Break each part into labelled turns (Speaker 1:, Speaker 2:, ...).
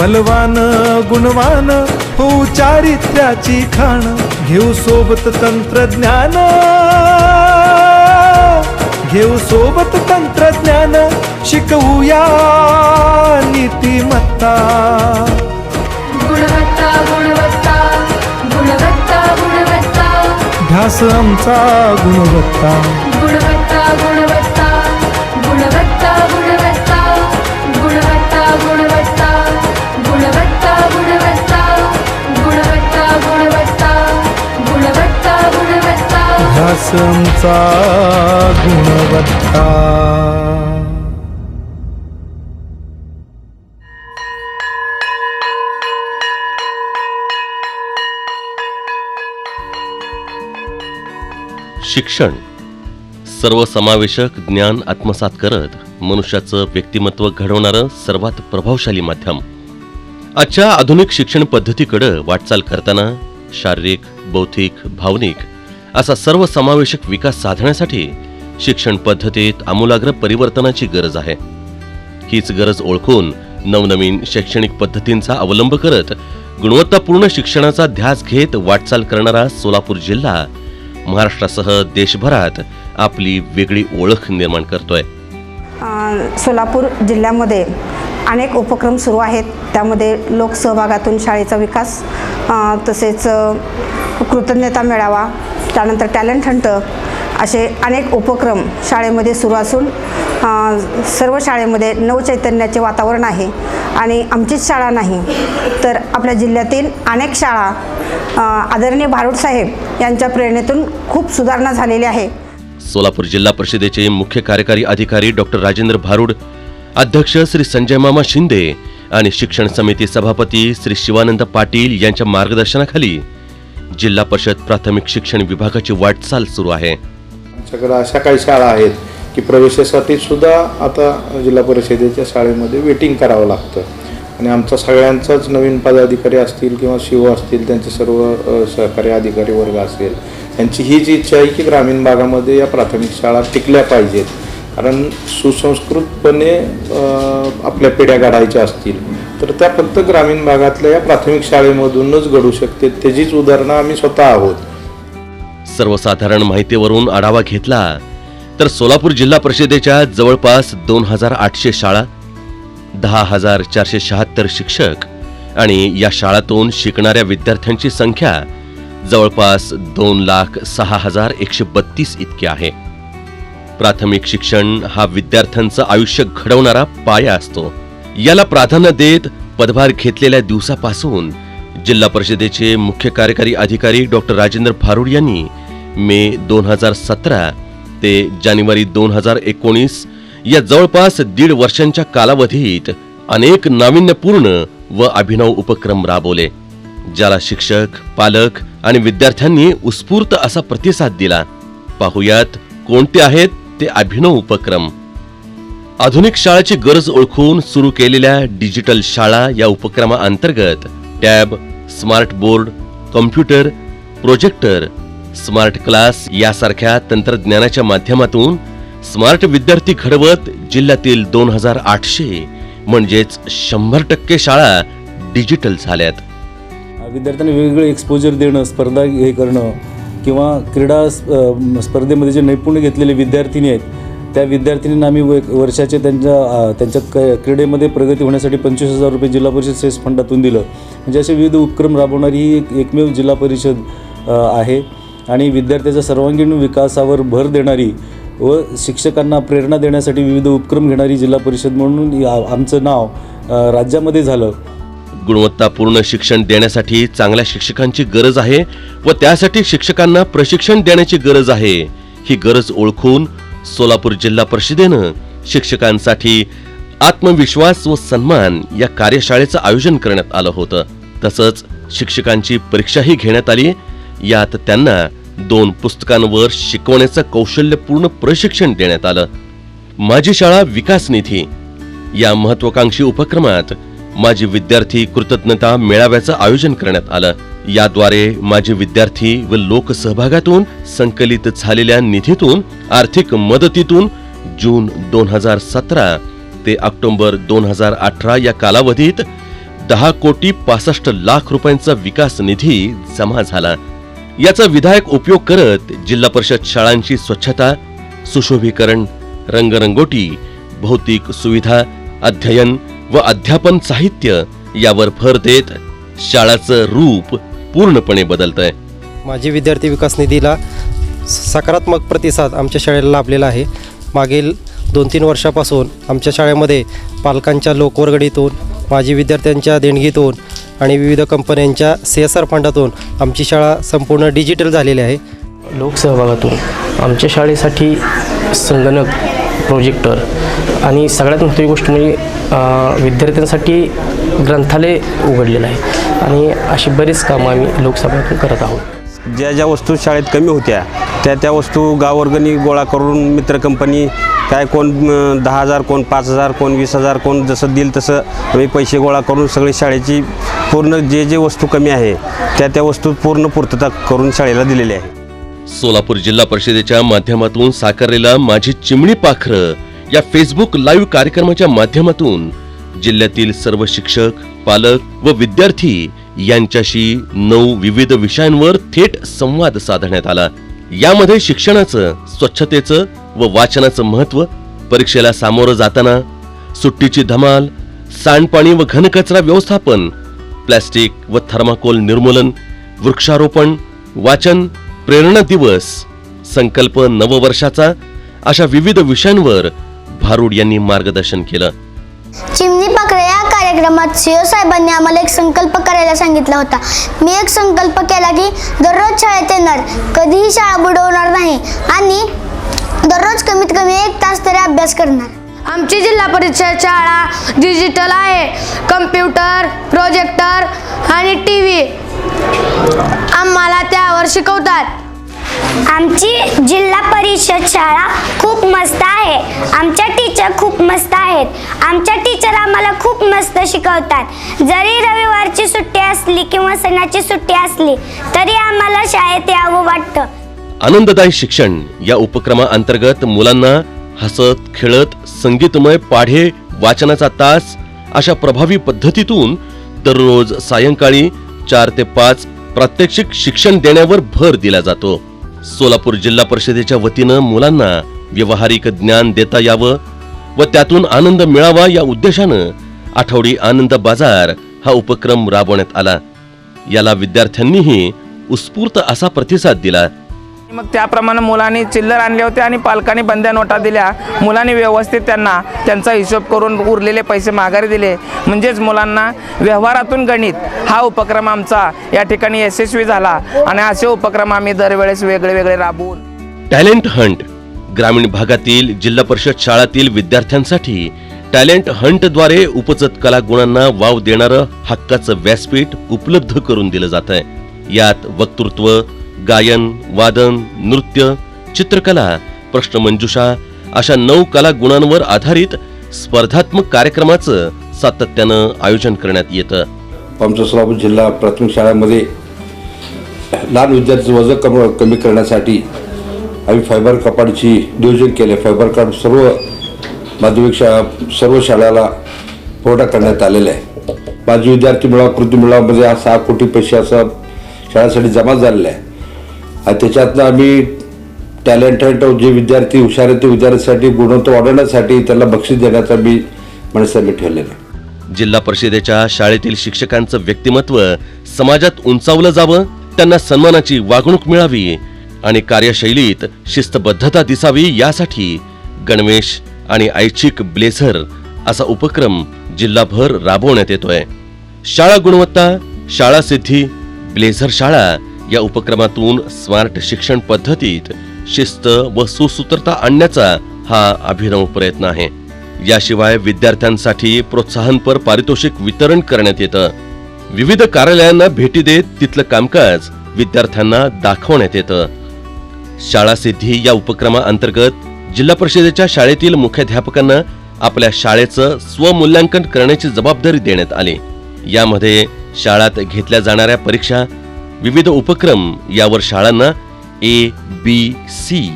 Speaker 1: बलवान गुणवान होऊ चारित्र्याची खाण घेऊ सोबत तंत्रज्ञान. घेऊ सोबत तंत्रज्ञान शिकवूया नीतिमत्ता.
Speaker 2: गुणवत्ता गुणवत्ता गुणवत्ता गुणवत्ता.
Speaker 1: ध्यास आमचा गुणवत्ता.
Speaker 2: गुणवत्ता गुणवत्ता.
Speaker 1: ध्यास गुणवत्ता.
Speaker 3: शिक्षण. सर्वसमावेशक ज्ञान आत्मसात करत मनुष्याचं व्यक्तिमत्व घडवणारं सर्वात प्रभावशाली माध्यम. आजच्या आधुनिक शिक्षण पद्धतीकडं वाटचाल करताना शारीरिक बौद्धिक भावनिक असा सर्वसमावेशक विकास साधण्यासाठी शिक्षण पद्धतीत आमूलाग्र परिवर्तनाची गरज आहे. हीच गरज ओळखून नवनवीन शैक्षणिक पद्धतींचा अवलंब करत गुणवत्तापूर्ण शिक्षणाचा ध्यास घेत वाटचाल करणारा सोलापूर जिल्हा महाराष्ट्रासह देशभरात आपली वेगळी ओळख निर्माण करतोय.
Speaker 4: सोलापूर जिल्ह्यामध्ये अनेक उपक्रम सुरू आहेत. त्यामध्ये लोकसहभागातून शाळेचा विकास तसेच कृतज्ञता मेळावा त्यानंतर टॅलेंट हंट असे अनेक उपक्रम शाळेमध्ये सुरू असून सर्व शाळेमध्ये नवचैतन्याचे वातावरण आहे आणि आमचीच शाळा नाही तर आपल्या जिल्ह्यातील अनेक शाळा आदरणीय भारूड साहेब यांच्या प्रेरणेतून खूप सुधारणा झालेली आहे.
Speaker 3: सोलापूर जिल्हा परिषदेचे मुख्य कार्यकारी अधिकारी डॉक्टर राजेंद्र भारुड अध्यक्ष श्री संजय मामा शिंदे आणि शिक्षण समिती सभापती श्री शिवानंद पाटील यांच्या मार्गदर्शनाखाली जिल्हा परिषद प्राथमिक शिक्षण विभागाची वाटचाल सुरू आहे.
Speaker 5: आमच्याकडे अशा काही शाळा आहेत की प्रवेशासाठी सुद्धा आता जिल्हा परिषदेच्या शाळेमध्ये वेटिंग करावं लागतं. आणि आमचा सगळ्यांचाच नवीन पदाधिकारी असतील किंवा शिव असतील त्यांचे सर्व सहकारी अधिकारी वर्ग असेल त्यांची हीच इच्छा आहे की ग्रामीण भागामध्ये या प्राथमिक शाळा टिकल्या पाहिजेत. कारण सुसंस्कृतपणे आपल्या पिढ्या घडायच्या असतील तर त्या फक्त ग्रामीण भागातल्या या प्राथमिक शाळेमधूनच घडू शकते. त्याचीच उदाहरणं आम्ही स्वतः आहोत.
Speaker 3: सर्वसाधारण माहितीवरून आढावा घेतला तर सोलापूर जिल्हा परिषदेच्या जवळपास दोन हजार आठशे शाळा दहा हजार चारशे शहात्तर शिक्षक आणि या शाळातून शिकणाऱ्या विद्यार्थ्यांची संख्या जवळपास दोन लाख सहा हजार एकशे बत्तीस इतकी आहे. प्राथमिक शिक्षण हा विद्यार्थ्यांचं आयुष्य घडवणारा पाया असतो. याला प्राधान्य देत पदभार घेतलेल्या दिवसापासून जिल्हा परिषदेचे मुख्य कार्यकारी अधिकारी डॉक्टर राजेंद्र फारुड यांनी मे दोन हजार सतरा ते जानेवारी दोन हजार एकोणीस या जवळपास दीड वर्षांच्या कालावधीत अनेक नाविन्यपूर्ण व अभिनव उपक्रम राबवले. ज्याला शिक्षक पालक आणि विद्यार्थ्यांनी उत्स्फूर्त असा प्रतिसाद दिला. पाहुयात कोणते आहेत ते अभिनव उपक्रम. आधुनिक शाळेची गरज ओळखून सुरू केलेल्या डिजिटल शाळा या उपक्रमाअंतर्गत tab smart board computer projector smart class यासारख्या तंत्रज्ञानाच्या माध्यमातून स्मार्ट विद्यार्थी घडवत जिल्ह्यातील दोन हजार आठशे म्हणजेच शंभर टक्के शाळा डिजिटल झाल्यात.
Speaker 6: विद्यार्थ्यांना वेगवेगळे एक्सपोजर देणं स्पर्धा हे करणं किंवा क्रीडा स्पर्धेमध्ये जे नैपुण्य घेतलेले विद्यार्थिनी आहेत त्या विद्यार्थिनींना आम्ही व- वर्षाचे त्यांच्या त्यांच्या क क्रीडेमध्ये प्रगती होण्यासाठी पंचवीस हजार रुपये जिल्हा परिषद सेस फंडातून दिलं. म्हणजे असे विविध उपक्रम राबवणारी ही एक एकमेव जिल्हा परिषद आहे. आणि विद्यार्थ्याच्या सर्वांगीण विकासावर भर देणारी व शिक्षकांना प्रेरणा देण्यासाठी विविध उपक्रम घेणारी जिल्हा परिषद म्हणून या- आमचं नाव राज्यामध्ये झालं.
Speaker 3: गुणवत्तापूर्ण शिक्षण देण्यासाठी चांगल्या शिक्षकांची गरज आहे व त्यासाठी शिक्षकांना प्रशिक्षण देण्याची गरज आहे. ही गरज ओळखून सोलापूर जिल्हा परिषदेनं शिक्षकांसाठी आत्मविश्वास व सन्मान या कार्यशाळेचं आयोजन करण्यात आलं होतं. तसंच शिक्षकांची परीक्षाही घेण्यात आली. यात त्यांना दोन पुस्तकांवर शिकवण्याचं कौशल्यपूर्ण प्रशिक्षण देण्यात आलं. माझी शाळा विकास निधी. या महत्वाकांक्षी उपक्रमात माजी विद्यार्थी कृतज्ञता मेळाव्याचं आयोजन करण्यात आलं. याद्वारे माजी विद्यार्थी व लोकसहभागातून संकलित झालेल्या निधीतून आर्थिक मदतीतून जून दोन हजार सतरा ते ऑक्टोबर दोन हजार अठरा या कालावधीत दहा कोटी पासष्ट लाख रुपयांचा विकास निधी जमा झाला. याचा विधायक उपयोग करत जिल्हा परिषद शाळांची स्वच्छता सुशोभीकरण रंगरंगोटी भौतिक सुविधा अध्ययन व अध्यापन साहित्य यावर भर देत शाळाचं रूप पूर्णपणे बदलतंय.
Speaker 7: माझी विद्यार्थी विकास निधीला सकारात्मक प्रतिसाद आमच्या शाळेला लाभलेला आहे. मागील दोन तीन वर्षापासून आमच्या शाळेमध्ये पालकांच्या लोकवर्गणीतून माजी विद्यार्थ्यांच्या देणगीतून आणि विविध कंपन्यांच्या सी एस आर फंडातून आमची शाळा संपूर्ण डिजिटल झालेली आहे.
Speaker 8: लोकसहभागातून आमच्या शाळेसाठी संगणक प्रोजेक्टर आणि सगळ्यात महत्त्वाची गोष्ट म्हणजे विद्यार्थ्यांसाठी ग्रंथालय उघडलेलं आहे. आणि अशी बरीच कामं आम्ही लोकसहभागातून करत आहोत.
Speaker 9: ज्या ज्या वस्तू शाळेत कमी होत्या त्या त्या वस्तू गाववर्गणी गोळा करून मित्र कंपनी काय कोण दहा हजार कोण पाच हजार कोण वीस हजार कोण जसं देईल तसं आम्ही पैसे गोळा करून सगळी शाळेची पूर्ण जे जे वस्तू कमी आहे त्या त्या वस्तू पूर्ण पूर्तता करून शाळेला दिलेली आहे.
Speaker 3: सोलापूर जिल्हा परिषदेच्या माध्यमातून साकारलेला माझी चिमणी पाखरं या फेसबुक लाईव्ह कार्यक्रमाच्या माध्यमातून जिल्ह्यातील सर्व शिक्षक पालक व विद्यार्थी यांच्याशी नऊ विविध विषयांवर थेट संवाद साधण्यात आला. यामध्ये शिक्षणाचं स्वच्छतेचं व वाचनाचं महत्त्व परीक्षेला सामोरं जाताना सुट्टीची धमाल सांडपाणी व घनकचरा व्यवस्थापन प्लॅस्टिक व थर्माकोल निर्मूलन वृक्षारोपण वाचन प्रेरणा दिवस संकल्प नववर्षाचा अशा विविध विषयांवर भारूड यांनी मार्गदर्शन केलं.
Speaker 10: चिमणी पाखरे या कार्यक्रमात सीओ साहेबांनी आम्हाला एक संकल्प करायला सांगितला होता. मी एक संकल्प केला की दररोज शाळेत येणार कधीही शाळा बुडवणार नाही आणि दररोज कमीत कमी एक तास तरी अभ्यास करणार.
Speaker 2: आमची जिल्हा परिषद शाळा डिजिटल आहे. कम्प्युटर प्रोजेक्टर आणि टी व्ही आम्हाला त्यावर शिकवतात.
Speaker 10: आमची जिल्हा परिषद शाळा खूप मस्त आहे. आमच्या टीचर खूप मस्त आहेत. आमच्या टीचर आम्हाला खूप मस्त शिकवतात. जरी रविवारची सुट्टी असली किंवा सणाची सुट्टी असली तरी आम्हाला शाळेत यावं वाटतं.
Speaker 3: आनंददायी शिक्षण या उपक्रमाअंतर्गत मुलांना हसत खेळत संगीतमय पाढे वाचनाचा तास अशा प्रभावी पद्धतीतून दररोज सायंकाळी चार ते पाच प्रात्यक्षिक शिक्षण देण्यावर भर दिला जातो. सोलापूर जिल्हा परिषदेच्या वतीनं मुलांना व्यवहारिक ज्ञान देता यावं व त्यातून आनंद मिळावा या उद्देशानं आठवडी आनंद बाजार हा उपक्रम राबवण्यात आला. याला विद्यार्थ्यांनीही उत्स्फूर्त असा प्रतिसाद दिला.
Speaker 11: मग त्याप्रमाणे मुलांनी चिल्लर आणले होते आणि पालकांनी बंद्या नोटा दिल्या. मुलांनी व्यवस्थित त्यांना त्यांचा हिशोब करून उरलेले पैसे माघारी दिले. म्हणजेच मुलांना व्यवहारातून गणित हा उपक्रम आमचा या ठिकाणी यशस्वी झाला. आणि असे उपक्रम आम्ही दरवेळेस वेगळे वेगळे राबवून
Speaker 3: टॅलेंट हंट ग्रामीण भागातील जिल्हा परिषद शाळातील विद्यार्थ्यांसाठी टॅलेंट हंटद्वारे उपजत कला गुणांना वाव देणारं हक्काचं व्यासपीठ उपलब्ध करून दिलं जात आहे यात वक्तृत्व गायन वादन नृत्य चित्रकला प्रश्नमंजुषा अशा नऊ कला गुणांवर आधारित स्पर्धात्मक कार्यक्रमाचं सातत्यानं आयोजन करण्यात येतं.
Speaker 12: आमच्या सोलापूर जिल्हा प्राथमिक शाळांमध्ये लहान विद्यार्थ्यांचं वजन कम कमी करण्यासाठी आम्ही फायबर कपाडची नियोजन केले. फायबर कार्ड सर्व माध्यमिक शाळा सर्व शाळेला पुरवठा करण्यात आलेला आहे. माझी विद्यार्थी मेळावा कृती मेळाव्यामध्ये हा सहा कोटी पैसे असा शाळेसाठी जमा झालेला आहे. आणि त्याच्यातनं आम्ही टॅलेंटेड जे विद्यार्थी हुशार आहेत ते विद्यार्थ्यांसाठी गुणवत्ता वाढवण्यासाठी त्यांना बक्षीस देण्याचा मी मनसा मी ठेवलेलं आहे.
Speaker 3: जिल्हा परिषदेच्या शाळेतील शिक्षकांचं व्यक्तिमत्व समाजात उंचावलं जावं त्यांना सन्मानाची वागणूक मिळावी आणि कार्यशैलीत शिस्तबद्धता दिसावी यासाठी गणवेश आणि ऐच्छिक ब्लेझर असा उपक्रम जिल्हाभर राबवण्यात येतोय. शाळा गुणवत्ता शाळा सिद्धी ब्लेझर शाळा या उपक्रमातून स्मार्ट शिक्षण पद्धतीत शिस्त व सुसूत्रता आणण्याचा हा अभिनव प्रयत्न आहे. याशिवाय विद्यार्थ्यांसाठी प्रोत्साहनपर पारितोषिक वितरण करण्यात येतं. विविध कार्यालयांना भेटी देत तिथलं कामकाज विद्यार्थ्यांना दाखवण्यात येतं. शाळा सिद्धी या उपक्रमाअंतर्गत जिल्हा परिषदेच्या शाळेतील मुख्याध्यापकांना आपल्या शाळेचं स्वमूल्यांकन करण्याची जबाबदारी देण्यात आली. यामध्ये शाळात घेतल्या जाणाऱ्या परीक्षा विविध उपक्रम यावर शाळांना ए बी सी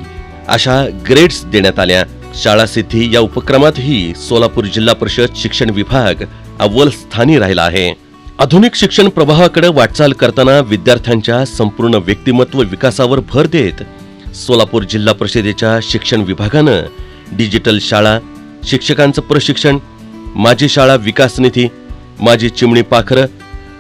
Speaker 3: अशा ग्रेड्स देण्यात आल्या. शाळा सिद्धी या उपक्रमातही सोलापूर जिल्हा परिषद शिक्षण विभाग अव्वल स्थानी राहिला आहे. आधुनिक शिक्षण प्रवाहाकडे वाटचाल करताना विद्यार्थ्यांच्या संपूर्ण व्यक्तिमत्व विकासावर भर देत सोलापूर जिल्हा परिषदेच्या शिक्षण विभागानं डिजिटल शाळा शिक्षकांचं प्रशिक्षण माझी शाळा विकास निधी माझी चिमणी पाखरं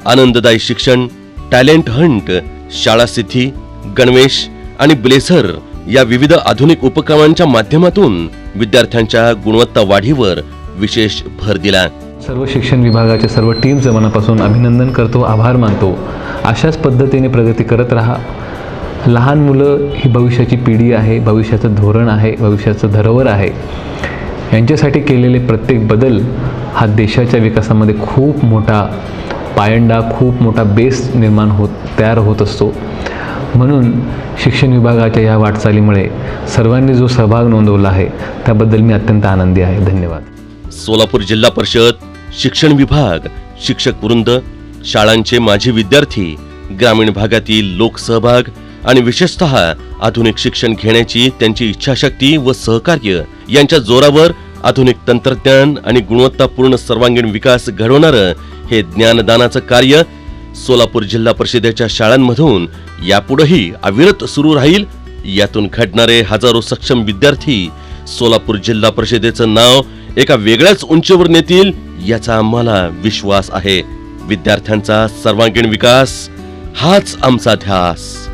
Speaker 3: आनंददायी शिक्षण टॅलेंट हंट शाळा सिद्धी गणवेश आणि ब्लेझर या विविध आधुनिक उपक्रमांच्या माध्यमातून विद्यार्थ्यांच्या गुणवत्ता वाढीवर विशेष भर दिला.
Speaker 13: सर्व शिक्षण विभागाच्या सर्व टीमचं मनापासून अभिनंदन करतो आभार मानतो. अशाच पद्धतीने प्रगती करत राहा. लहान मुलं ही भविष्याची पिढी आहे भविष्याचं धोरण आहे भविष्याचं धरोवर आहे. यांच्यासाठी केलेले प्रत्येक बदल हा देशाच्या विकासामध्ये खूप मोठा पायंडा खूप मोठा बेस निर्माण होत तयार होत असतो. म्हणून शिक्षण विभागाच्या या वाटचालीमुळे सर्वांनी जो सहभाग नोंदवला आहे त्याबद्दल मी अत्यंत आनंदी आहे. धन्यवाद.
Speaker 3: सोलापूर जिल्हा परिषद शिक्षण विभाग शिक्षक वृंद शाळांचे माजी विद्यार्थी ग्रामीण भागातील लोकसहभाग आणि विशेषतः आधुनिक शिक्षण घेण्याची त्यांची इच्छाशक्ती व सहकार्य यांच्या जोरावर आधुनिक तंत्रज्ञान आणि गुणवत्तापूर्ण सर्वांगीण विकास घडवणारं हे ज्ञानदानाचं कार्य सोलापूर जिल्हा परिषदेच्या शाळांमधून यापुढेही अविरत सुरू राहील. यातून घडणारे हजारो सक्षम विद्यार्थी सोलापूर जिल्हा परिषदेचं नाव एका वेगळ्याच उंचीवर नेतील याचा आम्हाला विश्वास आहे. विद्यार्थ्यांचा सर्वांगीण विकास हाच आमचा ध्यास.